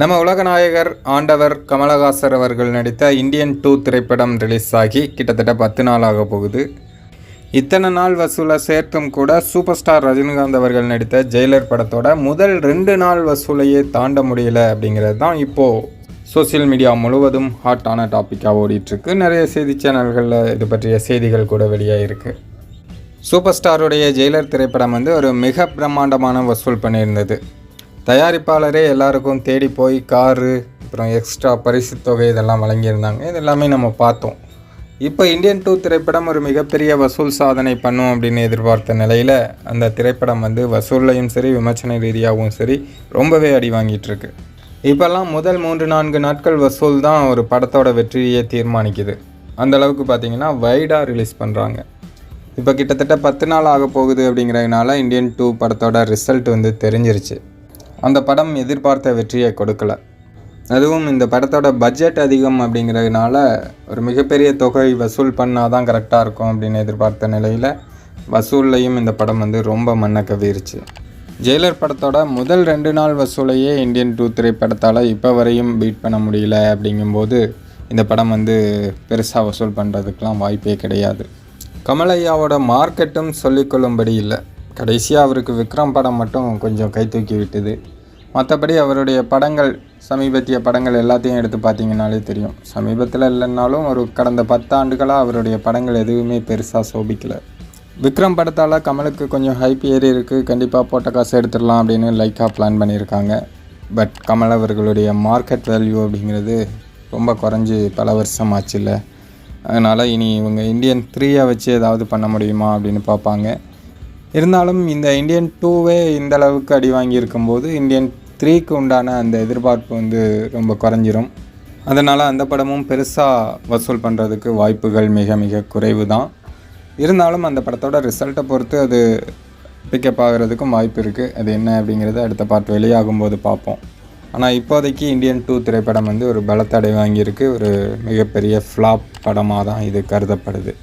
நம்ம உலகநாயகர் ஆண்டவர் கமலஹாசர் அவர்கள் நடித்த இந்தியன் டூ திரைப்படம் ரிலீஸ் ஆகி கிட்டத்தட்ட பத்து நாள் ஆக போகுது. இத்தனை நாள் வசூலை சேர்த்தும் கூட சூப்பர் ஸ்டார் ரஜினிகாந்த் அவர்கள் நடித்த ஜெயிலர் படத்தோட முதல் ரெண்டு நாள் வசூலையே தாண்ட முடியல அப்படிங்கிறது தான் இப்போது சோஷியல் மீடியா முழுவதும் ஹாட்டான டாப்பிக்காக ஓடிட்டுருக்கு. நிறைய செய்தி சேனல்களில் இது பற்றிய செய்திகள் கூட வெளியாகிருக்கு சூப்பர் ஸ்டாருடைய ஜெயிலர் திரைப்படம் வந்து ஒரு மிக பிரம்மாண்டமான வசூல் பண்ணியிருந்தது. தயாரிப்பாளரே எல்லாருக்கும் தேடி போய் காரு அப்புறம் எக்ஸ்ட்ரா பரிசு தொகை இதெல்லாம் வழங்கியிருந்தாங்க. இது எல்லாமே நம்ம பார்த்தோம். இப்போ இந்தியன் டூ திரைப்படம் ஒரு மிகப்பெரிய வசூல் சாதனை பண்ணும் அப்படின்னு எதிர்பார்த்த நிலையில் அந்த திரைப்படம் வந்து வசூல்லையும் சரி விமர்சன ரீதியாகவும் சரி ரொம்பவே அடி வாங்கிட்டுருக்கு. இப்போல்லாம் முதல் மூன்று நான்கு நாட்கள் வசூல் தான் ஒரு படத்தோட வெற்றியை தீர்மானிக்குது. அந்தளவுக்கு பார்த்தீங்கன்னா வைடாக ரிலீஸ் பண்ணுறாங்க இப்போ கிட்டத்தட்ட பத்து நாள் ஆக போகுது அப்படிங்கிறதுனால இந்தியன் டூ படத்தோட ரிசல்ட் வந்து தெரிஞ்சிருச்சு. அந்த படம் எதிர்பார்த்த வெற்றியை கொடுக்கல. அதுவும் இந்த படத்தோட பட்ஜெட் அதிகம் அப்படிங்கிறதுனால ஒரு மிகப்பெரிய தொகை வசூல் பண்ணால் தான் கரெக்டாக இருக்கும் அப்படின்னு எதிர்பார்த்த நிலையில் வசூல்லையும் இந்த படம் வந்து ரொம்ப மண்ணை கவிருச்சு. ஜெயிலர் படத்தோட முதல் ரெண்டு நாள் வசூலையே இந்தியன் டூ திரைப்படத்தால் இப்போ வரையும் பீட் பண்ண முடியல அப்படிங்கும்போது இந்த படம் வந்து பெருசாக வசூல் பண்ணுறதுக்கெலாம் வாய்ப்பே கிடையாது. கமலையாவோட மார்க்கெட்டும் சொல்லிக்கொள்ளும்படி இல்லை. கடைசியாக அவருக்கு விக்ரம் படம் மட்டும் கொஞ்சம் கை தூக்கி விட்டுது. மற்றபடி அவருடைய படங்கள் சமீபத்திய படங்கள் எல்லாத்தையும் எடுத்து பார்த்தீங்கன்னாலே தெரியும். சமீபத்தில் இல்லைன்னாலும் ஒரு கடந்த பத்தாண்டுகளாக அவருடைய படங்கள் எதுவுமே பெருசாக சோபிக்கலை. விக்ரம் படத்தால் கமலுக்கு கொஞ்சம் ஹைப் ஏறி இருக்குது கண்டிப்பாக போட்ட காசு எடுத்துடலாம் அப்படின்னு லைக்காக பிளான் பண்ணியிருக்காங்க. பட் கமல் அவர்களுடைய மார்க்கெட் வேல்யூ அப்படிங்கிறது ரொம்ப குறைஞ்சி பல வருஷம் ஆச்சுல்ல. அதனால் இனி இவங்க இந்தியன் த்ரீயை வச்சு ஏதாவது பண்ண முடியுமா அப்படின்னு பார்ப்பாங்க. இருந்தாலும் இந்த இந்தியன் டூவே இந்த அளவுக்கு அடி வாங்கியிருக்கும்போது இந்தியன் த்ரீக்கு உண்டான அந்த எதிர்பார்ப்பு வந்து ரொம்ப குறைஞ்சிரும். அதனால் அந்த படமும் பெருசாக வசூல் பண்ணுறதுக்கு வாய்ப்புகள் மிக மிக குறைவு தான் இருந்தாலும் அந்த படத்தோட ரிசல்ட்டை பொறுத்து அது பிக்கப் ஆகிறதுக்கும் வாய்ப்பு இருக்குது அது என்ன அப்படிங்கிறத அடுத்த பார்ட் வெளியாகும்போது பார்ப்போம். ஆனால் இப்போதைக்கு இந்தியன் டூ திரைப்படம் வந்து ஒரு பலத்தடை வாங்கியிருக்கு. ஒரு மிகப்பெரிய ஃப்ளாப் படமாக தான் இது கருதப்படுது.